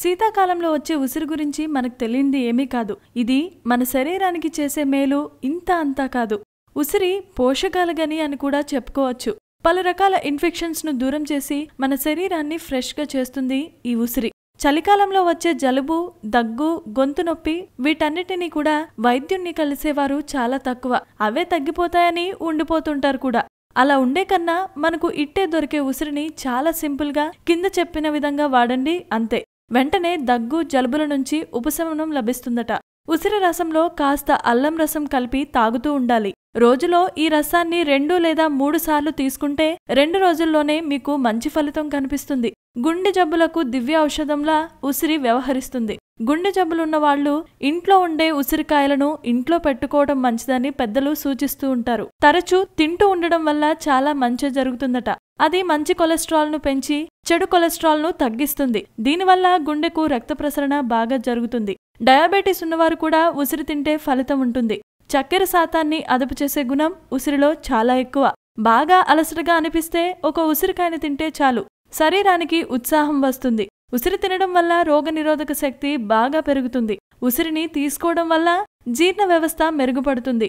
శీతాకాలంలో వచ్చే ఉసిరి గురించి మనకు తెలియంది ఏమీ కాదు. ఇది మన శరీరానికి చేసే మేలు ఇంత అంతా కాదు. ఉసిరి పోషకాల గని అని కూడా చెప్పుకోవచ్చు. పలు రకాల ఇన్ఫెక్షన్స్ను దూరం చేసి మన శరీరాన్ని ఫ్రెష్గా చేస్తుంది ఈ ఉసిరి. చలికాలంలో వచ్చే జలుబు దగ్గు గొంతు నొప్పి వీటన్నిటినీ కూడా వైద్యుణ్ణి కలిసేవారు చాలా తక్కువ. అవే తగ్గిపోతాయని ఉండిపోతుంటారు కూడా. అలా ఉండే కన్నా మనకు ఇట్టే దొరికే ఉసిరిని చాలా సింపుల్గా కింద చెప్పిన విధంగా వాడండి అంతే. వెంటనే దగ్గు జలుబుల నుంచి ఉపశమనం లభిస్తుందట. ఉసిరి రసంలో కాస్త అల్లం రసం కలిపి తాగుతూ ఉండాలి. రోజులో ఈ రసాన్ని రెండు లేదా మూడు సార్లు తీసుకుంటే రెండు రోజుల్లోనే మీకు మంచి ఫలితం కనిపిస్తుంది. గుండె జబ్బులకు దివ్య ఔషధంలా ఉసిరి వ్యవహరిస్తుంది. గుండె జబ్బులున్న వాళ్ళు ఇంట్లో ఉండే ఉసిరికాయలను ఇంట్లో పెట్టుకోవడం మంచిదని పెద్దలు సూచిస్తూ ఉంటారు. తరచూ తింటూ ఉండడం వల్ల చాలా మంచి జరుగుతుందట. అది మంచి కొలెస్ట్రాల్ను పెంచి చెడు కొలెస్ట్రాల్ను తగ్గిస్తుంది. దీనివల్ల గుండెకు రక్త ప్రసరణ బాగా జరుగుతుంది. డయాబెటీస్ ఉన్నవారు కూడా ఉసిరి తింటే ఫలితం ఉంటుంది. చక్కెర శాతాన్ని అదుపు చేసే గుణం ఉసిరిలో చాలా ఎక్కువ. బాగా అలసటగా అనిపిస్తే ఒక ఉసిరికాయని తింటే చాలు. శరీరానికి ఉత్సాహం వస్తుంది. ఉసిరి తినడం వల్ల రోగనిరోధక శక్తి బాగా పెరుగుతుంది. ఉసిరిని తీసుకోవడం వల్ల జీర్ణ వ్యవస్థ మెరుగుపడుతుంది.